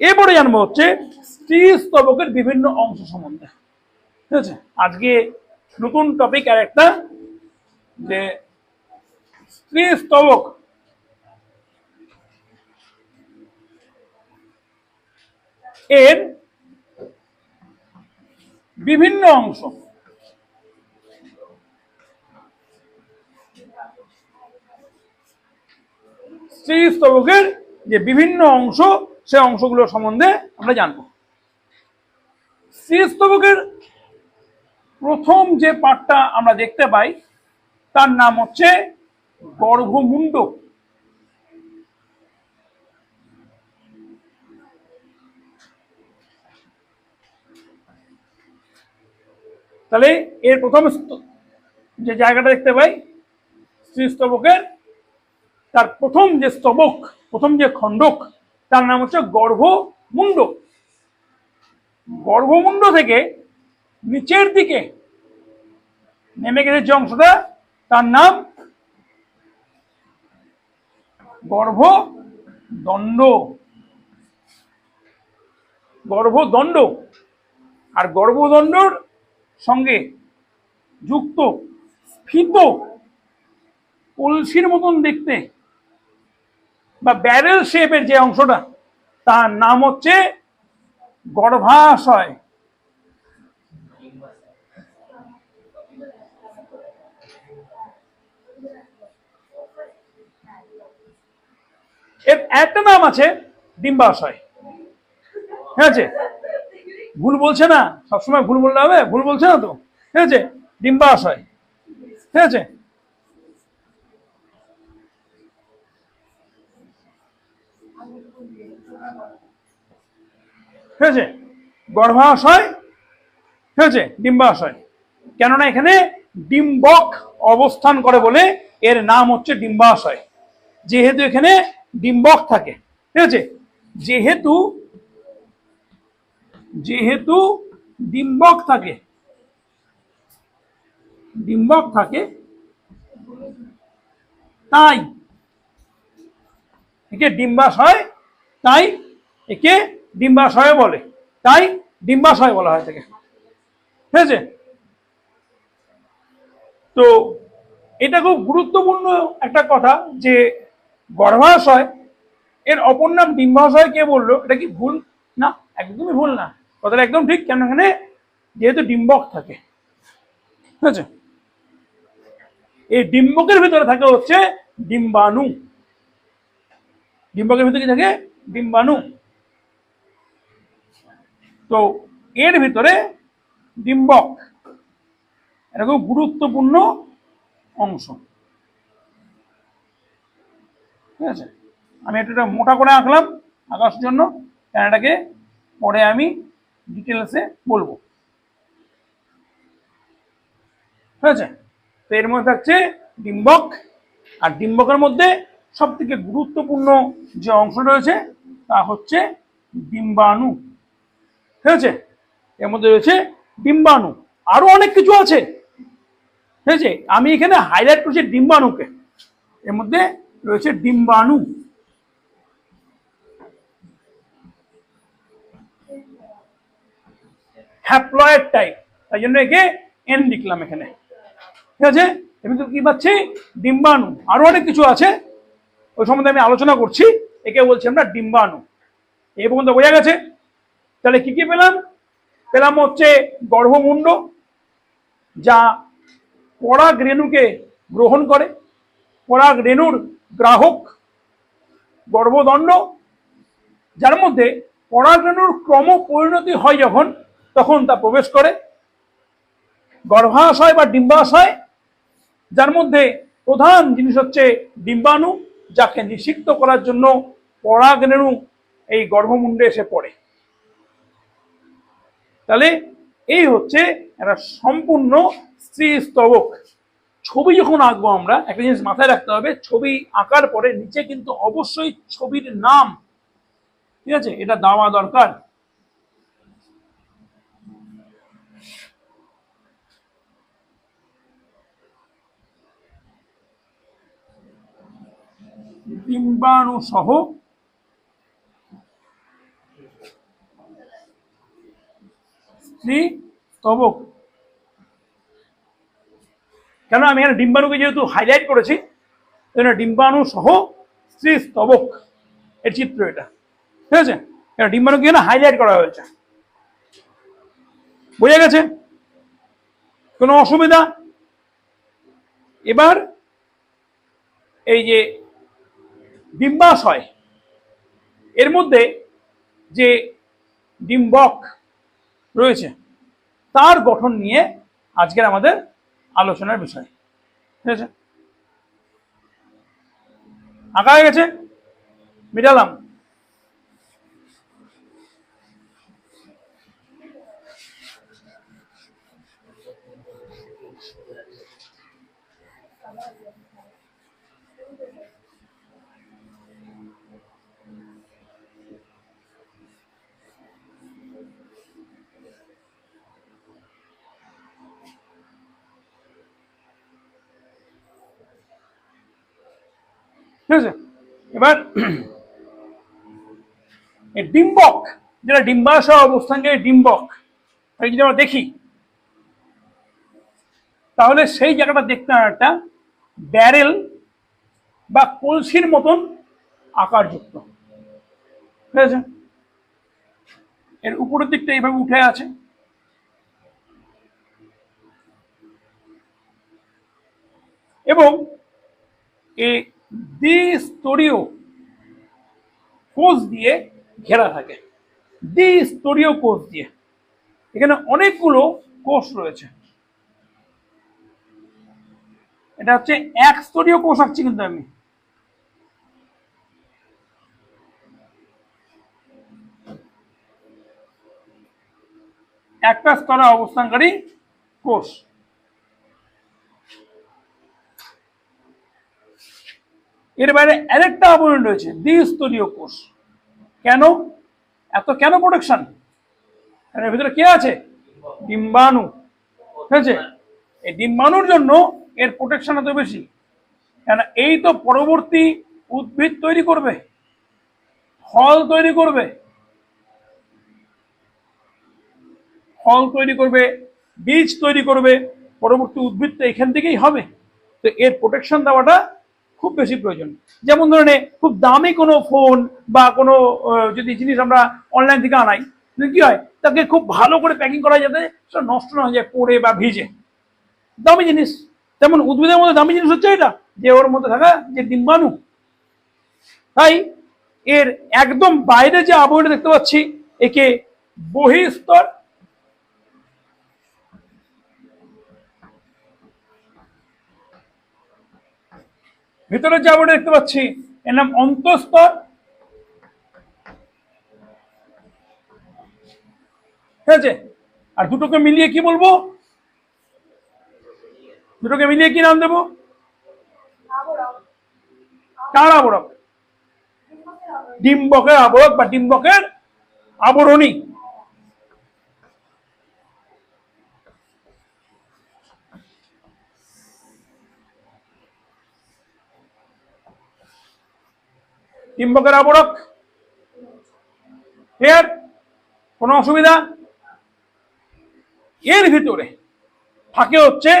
এরপরে জানব হচ্ছে স্ত্রী স্তবকের বিভিন্ন অংশ সম্বন্ধে। ঠিক আছে? আজকে নতুন টপিক আর একটা যে স্ত্রী স্তবক এর বিভিন্ন অংশ। স্ত্রী স্তবকের যে বিভিন্ন অংশ সে অংশগুলো সম্বন্ধে আমরা জানব। শ্রীস্তবকের প্রথম যে পাঠটা আমরা দেখতে পাই, তার নাম হচ্ছে গর্ভমুণ্ড তাহলে এর প্রথম যে জায়গাটা দেখতে পাই স্ত্রী স্তবকের তার প্রথম যে স্তবক, প্রথম যে খণ্ডক তার নাম হচ্ছে গর্ভমুণ্ড। গর্ভমুণ্ড থেকে নিচের দিকে নেমে গেছে যে অংশটা, তার নাম গর্ভদণ্ড। গর্ভদণ্ড। আর গর্ভদণ্ডর সঙ্গে যুক্ত, ফিত, কলসির মতন দেখতে বা ব্যারেল শেপের যে অংশটা, তার নাম হচ্ছে গর্ভাশয়। এর একটা নাম আছে ডিম্বাশয়। ঠিক আছে? ভুল বলছে না? সবসময় ভুল বললে হবে? ভুল বলছে না তো? ঠিক আছে? ডিম্বাশয়। ঠিক আছে? ঠিক আছে? গর্ভাশয়, ঠিক আছে? ডিম্বাশয়। কেননা এখানে ডিম্বক অবস্থান করে বলে এর নাম হচ্ছে ডিম্বাশয়। যেহেতু এখানে ডিম্বক থাকে, ঠিক আছে? যেহেতু যেহেতু ডিম্বক থাকে ডিম্বক থাকে, তাই একে ডিম্বাশয়, তাই একে ডিম্বাশয় বলে। তাই ডিম্বাশয় বলা হয় থেকে ঠিক আছে তো এটা খুব গুরুত্বপূর্ণ একটা কথা যে গর্ভাশয়, এর অপর নাম ডিম্বাশয় কে বলল? এটা কি ভুল? না, একদমই ভুল না। কথাটা একদম ঠিক কেন এখানে যেহেতু ডিম্বক থাকে। ঠিক আছে এই ডিম্বকের ভিতরে থাকে হচ্ছে ডিম্বাণু। ডিম্বকের ভিতরে কি থাকে? ডিম্বাণু। তো এর ভিতরে ডিম্বক এটা খুব গুরুত্বপূর্ণ অংশ। ঠিক আছে? আমি এটা মোটা করে আঁকলাম আঁকার জন্য। এটাকে পরে আমি ডিটেলসে বলব। ঠিক আছে? তো এর মধ্যে থাকছে ডিম্বক। আর ডিম্বকের মধ্যে সব থেকে গুরুত্বপূর্ণ যে অংশ রয়েছে তা হচ্ছে ডিম্বাণু। ঠিক আছে? এর মধ্যে রয়েছে ডিম্বাণু। আরও অনেক কিছু আছে। ঠিক আছে? আমি এখানে হাইলাইট করছি ডিম্বাণুকে। এর মধ্যে রয়েছে ডিম্বাণু। হ্যাপ্লয়েড টাইপ তাই জন্য একে এন লিখলাম এখানে। ঠিক আছে? এমনি কি পাচ্ছি? ডিম্বাণু। আরও অনেক কিছু আছে। ওই সম্বন্ধে আমি আলোচনা করছি। একে বলছি আমরা ডিম্বাণু। এই পর্যন্ত বোঝা গেছে? তাহলে কি কি পেলাম? পেলাম হচ্ছে গর্ভমুণ্ড, যা পরাগ রেণুকে গ্রহণ করে। পরাগ রেণুর গ্রাহক গর্ভদণ্ড, যার মধ্যে পরাগ রেণুর ক্রম পরিণতি হয় যখন, তখন তা প্রবেশ করে। গর্ভাশয় বা ডিম্বাশয়, যার মধ্যে প্রধান জিনিস হচ্ছে ডিম্বাণু, যাকে নিষিক্ত করার জন্য পরাগ রেণু এই গর্ভমুণ্ডে এসে পড়ে। তাহলে এই হচ্ছে একটা সম্পূর্ণ স্ত্রী স্তবক। ছবি যখন আঁকবো আমরা, একটা জিনিস মাথায় রাখতে হবে, ছবি আঁকার পরে নিচে কিন্তু অবশ্যই ছবির নাম। ঠিক আছে? এটা দেওয়া দরকার। ডিম্বাণু সহ স্ত্রী স্তবক কেন আমি এখানে ডিম্বাণুকে যেহেতু হাইলাইট করেছি ডিম্বাণু সহ স্ত্রী স্তবক এর চিত্র এটা। ঠিক আছে? এটা ডিম্বাণুকে এখানে হাইলাইট করা হয়েছে। বোঝা গেছে? কোনো অসুবিধা? এবার এই যে ডিম্বাশয়, এর মধ্যে যে ডিম্বক রয়েছে। তার গঠন নিয়ে আজকের আমাদের আলোচনার বিষয়। ঠিক আছে? আঁকা হয়ে গেছে? মিটালাম। ঠিক আছে? এবার ডিম্বক, যেটা ডিম্বাশয় অবস্থানকে ডিম্বক তাই যদি আমরা দেখি, তাহলে সেই জায়গাটা দেখতে একটা ব্যারেল বা কলসির মতন আকারযুক্ত। ঠিক আছে? এর উপরের দিকটা এইভাবে উঠে আছে। এবং এই দ্বিস্তরীয় কোষ দিয়ে ঘেরা থাকে। দ্বিস্তরীয় কোষ দিয়ে। এখানে অনেকগুলো কোষ রয়েছে। এটা হচ্ছে এক স্তরীয় কোষ আঁকছি কিন্তু আমি। একটা স্তরে অবস্থানকারী কোষ। এর বাইরে আরেকটা আবরণ রয়েছে, দ্বিস্তরীয় কোষ। কেন? এত কেন প্রোটেকশন এর ভিতরে কে আছে? ডিম্বাণু। ঠিক আছে? এই ডিম্বাণুর জন্য এর প্রোটেকশন এত বেশি। কেন? এই তো পরবর্তী উদ্ভিদ তৈরি করবে। ফল তৈরি করবে। ফল তৈরি করবে, বীজ তৈরি করবে। পরবর্তী উদ্ভিদ তো এখান থেকেই হবে। তো এর প্রোটেকশন দেওয়াটা খুব বেশি প্রয়োজন। যেমন ধরনে খুব দামি কোনো ফোন বা কোনো যদি জিনিস আমরা অনলাইন থেকে আনাই কি হয়? তাকে খুব ভালো করে প্যাকিং করা যাতে সেটা নষ্ট না হয়ে যায়, পড়ে বা ভিজে। দামি জিনিস। তেমন উদ্ভিদের মধ্যে দামি জিনিস হচ্ছে এটা, যে ওর মধ্যে থাকা যে ডিম্বাণু। তাই এর একদম বাইরে যে আবরণটা দেখতে পাচ্ছি, একে বহিস্তর ভিতরে যে আবরণ দেখতে পাচ্ছি, এর নাম অন্তঃস্তর ঠিক আছে? আর দুটোকে মিলিয়ে কি বলব? দুটোকে মিলিয়ে কি নাম দেবো? কার আবরক? ডিম্বকের আবরক বা ডিম্বকের আবরণী। ডিম্বকের আবরক। ক্লিয়ার কোনো অসুবিধা? এর ভিতরে থাকে হচ্ছে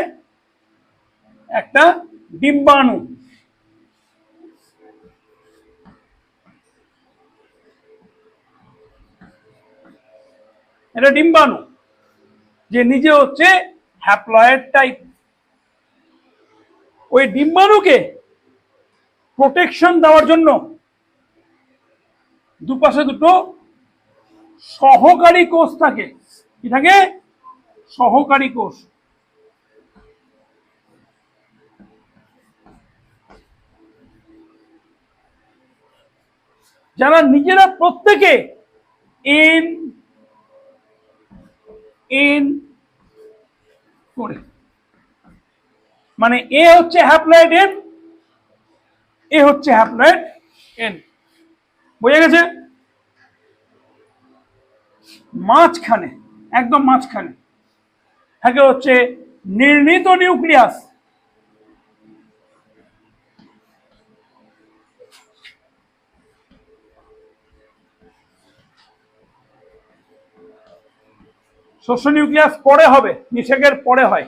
একটা ডিম্বাণু। এটা ডিম্বাণু, যে নিজে হচ্ছে হ্যাপ্লয়েড টাইপ ওই ডিম্বাণুকে প্রোটেকশন দেওয়ার জন্য দুপাশে দুটো সহকারী কোষ থাকে। কি থাকে? সহকারী কোষ। যারা নিজেরা প্রত্যেকে এন এন করে। মানে এ হচ্ছে হ্যাপ্লয়েড এন এ হচ্ছে হ্যাপ্লয়েড এন বোঝা গেছে? মাঝখানে, একদম মাঝখানে। থাকে হচ্ছে নির্ণীত নিউক্লিয়াস। শস্য নিউক্লিয়াস পরে হবে, নিষেকের পরে হয়।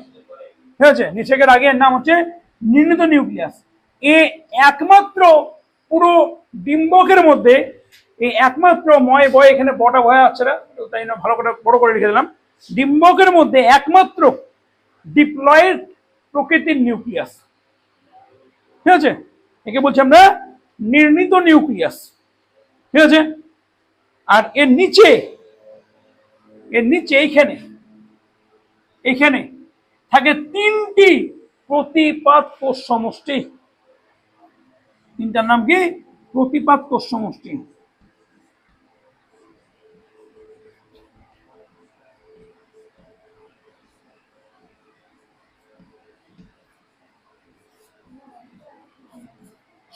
ঠিক আছে? নিষেকের আগে এর নাম হচ্ছে নির্ণীত নিউক্লিয়াস। এ একমাত্র পুরো ডিম্বকের মধ্যে এই একমাত্র ময় বয় এখানে বটা ভয় আছে না তাই না ভালো করে, বড় করে লিখে দিলাম। ডিম্বকের মধ্যে একমাত্র ডিপ্লয়েড প্রকৃতির নিউক্লিয়াস। ঠিক আছে? একে বলছি আমরা নির্ণীত নিউক্লিয়াস। ঠিক আছে? আর এর নিচে এর নিচে এইখানে এইখানে থাকে তিনটি প্রতিপাদ কোষ সমষ্টি। তিনটার নাম কি? প্রতিপাদ কোষ সমষ্টি।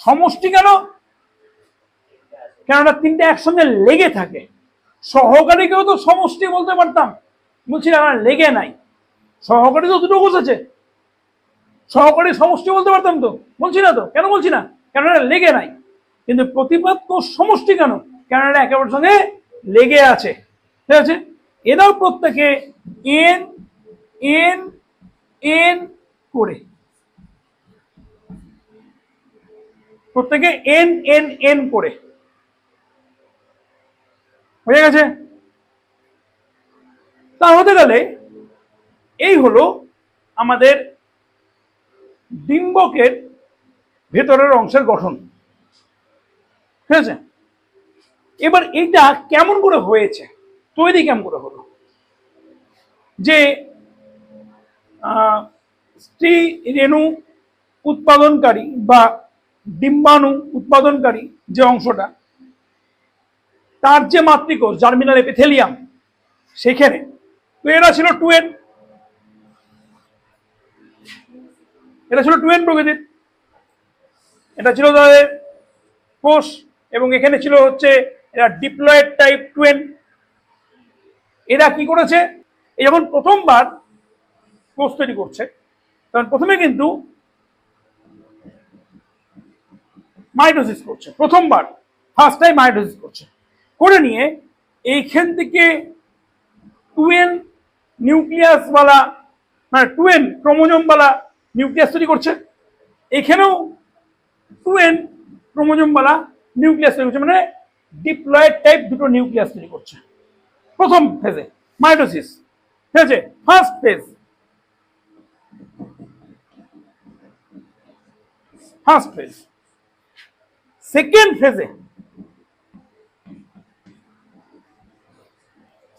সমষ্টি কেন? কেননা তিনটে একসঙ্গে লেগে থাকে। সহকারীকেও তো সমষ্টি বলতে পারতাম। বলছি আমার লেগে নাই। সহকারী তো দুটো আছে সহকারী সমষ্টি বলতে পারতাম তো? বলছি না তো? কেন বলছি না? এটা লেগে নাই। কিন্তু প্রতিপাদ তো সমষ্টি কেন? এটা একেবারে সঙ্গে লেগে আছে। ঠিক আছে? এরাও প্রত্যেকে এন এন এন করে। প্রত্যেকে এন এন এন করে। হয়ে গেছে? তা হতে গেলে এই হলো আমাদের ডিম্বকের ভেতরের অংশের গঠন। ঠিক আছে? এবার এইটা কেমন করে হয়েছে? তৈরি কেমন করে হলো? যে স্ত্রী রেণু উৎপাদনকারী বা ডিম্বাণু উৎপাদনকারী যে অংশটা, তার যে মাতৃকোষ, জার্মিনাল এপিথেলিয়াম, সেখানে। তো এরা ছিল টুয়েন। এটা ছিল টুয়েন প্রকৃতির। এটা ছিল তাদের কোষ এবং এখানে ছিল হচ্ছে এরা ডিপ্লয়েড টাইপ টুয়েন। এরা কি করেছে? এই যখন প্রথমবার কোষ তৈরি করছে, তখন প্রথমে কিন্তু মাইটোসিস করছে, প্রথমবার ফার্স্ট টাইম মাইটোসিস করছে। করে নিয়ে এইখান থেকে টুয়েন নিউক্লিয়াসওয়ালা মানে টুয়েন ক্রোমোজোমওয়ালা নিউক্লিয়াস তৈরি করছে। এখানেও টুয়েন ক্রোমোজোমওয়ালা নিউক্লিয়াস তৈরি করছে মানে ডিপ্লয়েড টাইপ দুটো নিউক্লিয়াস তৈরি করছে। প্রথম ফেজে মাইটোসিস। ঠিক আছে first phase first phase second ফেজে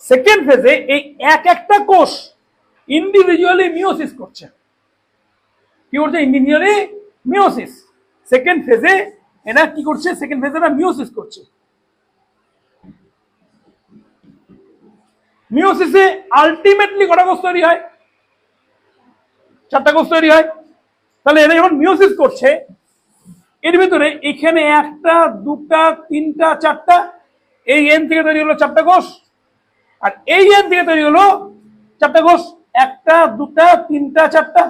সেকেন্ড ফেজে এই এক একটা কোষ ইন্ডিভিজুয়ালি মিওসিস করছে। কি করছে? ইন্ডিভিজুয়ালি মিওসিস সেকেন্ড ফেজে এরা কি করছে? সেকেন্ড ফেজে এরা মিওসিস করছে। মিওসিসে আলটিমেটলি কটা কোষ তৈরি হয়? চারটা কোষ তৈরি হয়। তাহলে এরা যখন মিওসিস করছে, এর ভিতরে এখানে একটা, দুটা, তিনটা, চারটা, এই এন থেকে তৈরি হলো চারটা কোষ আর এই এন থেকে তৈরি হলো চারটা কোষ একটা, দুটা, তিনটা, চারটা।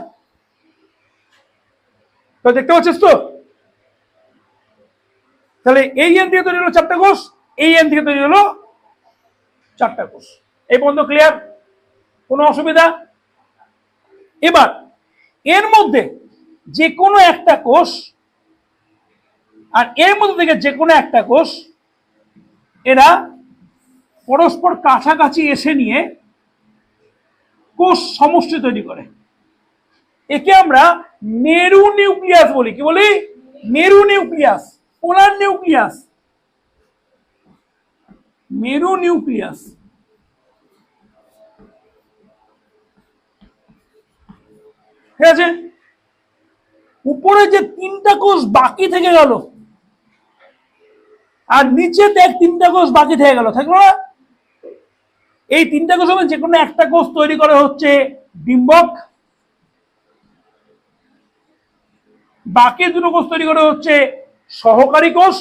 তো দেখতে পাচ্ছিস তো? তাহলে এই এন থেকে তৈরি হলো চারটা কোষ, এই এন থেকে তৈরি হলো চারটা কোষ। এই পর্যন্ত ক্লিয়ার কোনো অসুবিধা? এবার, এর মধ্যে যে কোনো একটা কোষ, আর এর মধ্যে থেকে যে কোনো একটা কোষ, এরা পরস্পর কাছাকাছি এসে নিয়ে কোষ সমষ্টি তৈরি করে। একে আমরা মেরু নিউক্লিয়াস বলি। কি বলি? মেরু নিউক্লিয়াস পোলার নিউক্লিয়াস, মেরু নিউক্লিয়াস, ঠিক আছে? উপরে যে তিনটা কোষ বাকি থেকে গেল, আর নিচে দেখ তিনটা কোষ বাকি থেকে গেল, থাকল না? এই তিনটা কোষ যে কোনো একটা কোষ তৈরি করা হচ্ছে ডিম্বক, বাকি দুটো কোষ তৈরি করা হচ্ছে সহকারী কোষ,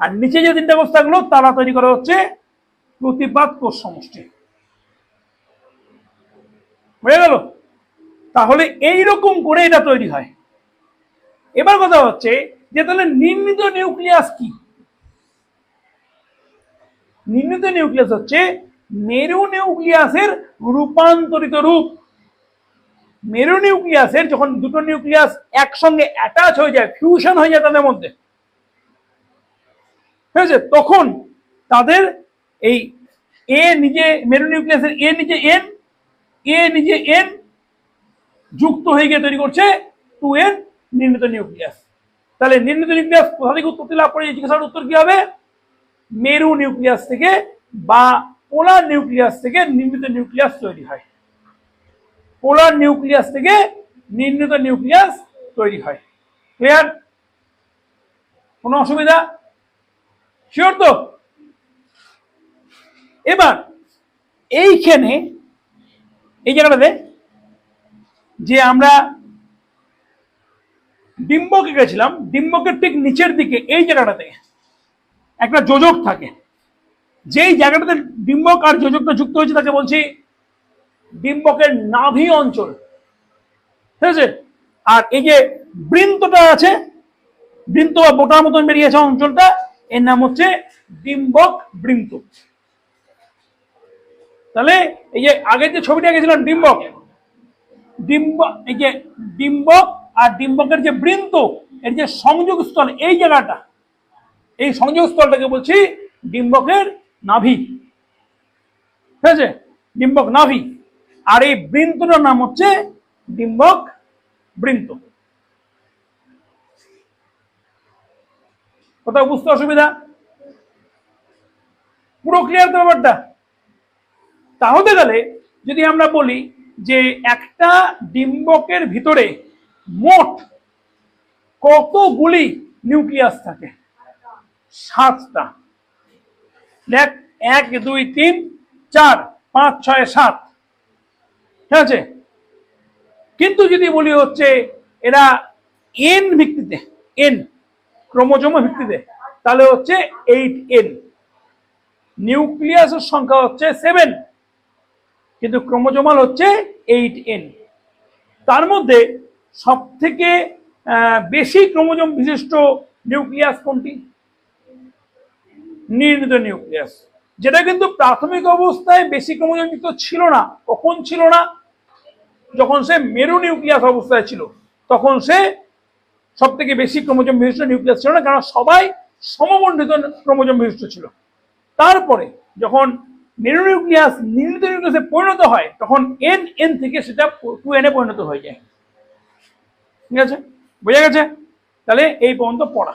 আর নিচে যে তিনটা কোষ থাকল তারা তৈরি করা হচ্ছে প্রতিবাদ কোষ সমষ্টি। হয়ে গেল? তাহলে এই রকম করে এটা তৈরি হয়। এবার কথা হচ্ছে যে তাহলে নির্মিত নিউক্লিয়াস কি? নির্মিত নিউক্লিয়াস হচ্ছে মেরু নিউক্লিয়াসের রূপান্তরিত রূপ। মেরু নিউক্লিয়াসের যখন দুটো নিউক্লিয়াস একসঙ্গে অ্যাটাচ হয়ে যায় ফিউশন হয়ে যায় তাদের মধ্যে। আছে? তখন তাদের এই এ নিজে মেরু নিউক্লিয়াসের এ নিজে এন এ নিজে এন যুক্ত হয়ে গিয়ে তৈরি করছে টু এন নির্ণীত নিউক্লিয়াস। তাহলে নির্ণীত নিউক্লিয়াস কোথা থেকে উৎপত্তি লাভ করে জিজ্ঞাসার উত্তর কি হবে? মেরু নিউক্লিয়াস থেকে বা পোলার নিউক্লিয়াস থেকে নির্মিত নিউক্লিয়াস তৈরি হয়। পোলার নিউক্লিয়াস থেকে নির্মিত নিউক্লিয়াস তৈরি হয়। ক্লিয়ার কোনো অসুবিধা? শিওর তো? এবার, এইখানে, এই জায়গাটাতে, যে আমরা ডিম্বকে গেছিলাম, ডিম্বকের ঠিক নিচের দিকে, এই জায়গাটাতে একটা যোজক থাকে। যেই জায়গাটাতে ডিম্বক আর যোজকটা যুক্ত হয়েছে, তাকে বলছি ডিম্বকের নাভি অঞ্চল। ঠিক আছে? আর এই যে বৃন্তটা আছে, বৃন্ত বা বোটার মতন বেরিয়েছে অঞ্চলটা, এর নাম হচ্ছে ডিম্বক বৃন্ত। তাহলে এই যে আগের যে ছবিটা গেছিলাম ডিম্বক ডিম্ব এই যে ডিম্বক আর ডিম্বকের যে বৃন্ত, এর যে সংযোগ স্থল, এই জায়গাটা, এই সংযোগ স্থলটাকে বলছি ডিম্বকের নাভি। ঠিক আছে? ডিম্বক নাভি। আর এই বৃন্তটার নাম হচ্ছে ডিম্বক বৃন্ত। কোথাও বুঝতে অসুবিধা? পুরো ক্লিয়ার তো ব্যাপারটা? তাহলে গেলে যদি আমরা বলি যে একটা ডিম্বকের ভিতরে মোট কতগুলি নিউক্লিয়াস থাকে? সাতটা। দেখ, এক, দুই, তিন, চার, পাঁচ, ছয়, সাত। ঠিক আছে? কিন্তু যদি বলি হচ্ছে, এরা এন ভিত্তিতে এন ক্রোমোজোম ভিত্তিতে, তাহলে হচ্ছে এইট এন নিউক্লিয়াসের সংখ্যা হচ্ছে সেভেন কিন্তু ক্রোমোজোমাল হচ্ছে এইট এন তার মধ্যে সব থেকে বেশি ক্রোমোজোম বিশিষ্ট নিউক্লিয়াস কোনটি? নির্ণীত নিউক্লিয়াস। যেটা কিন্তু প্রাথমিক অবস্থায় বেশি ক্রোমোজোম ছিল না। কখন ছিল না? যখন সে মেরু নিউক্লিয়াস অবস্থায় ছিল, তখন সে সব থেকে বেশি ক্রোমোজোম বিশিষ্ট নিউক্লিয়াস ছিল না কারণ সবাই সমমণ্ডিত ক্রোমোজোম বিশিষ্ট ছিল। তারপরে যখন মেরু নিউক্লিয়াস নির্ণীত নিউক্লিয়াসে পরিণত হয়, তখন এন এন থেকে সেটা টু এনে পরিণত হয়ে যায়। ঠিক আছে? বোঝা গেছে? তাহলে এই পর্যন্ত পড়া।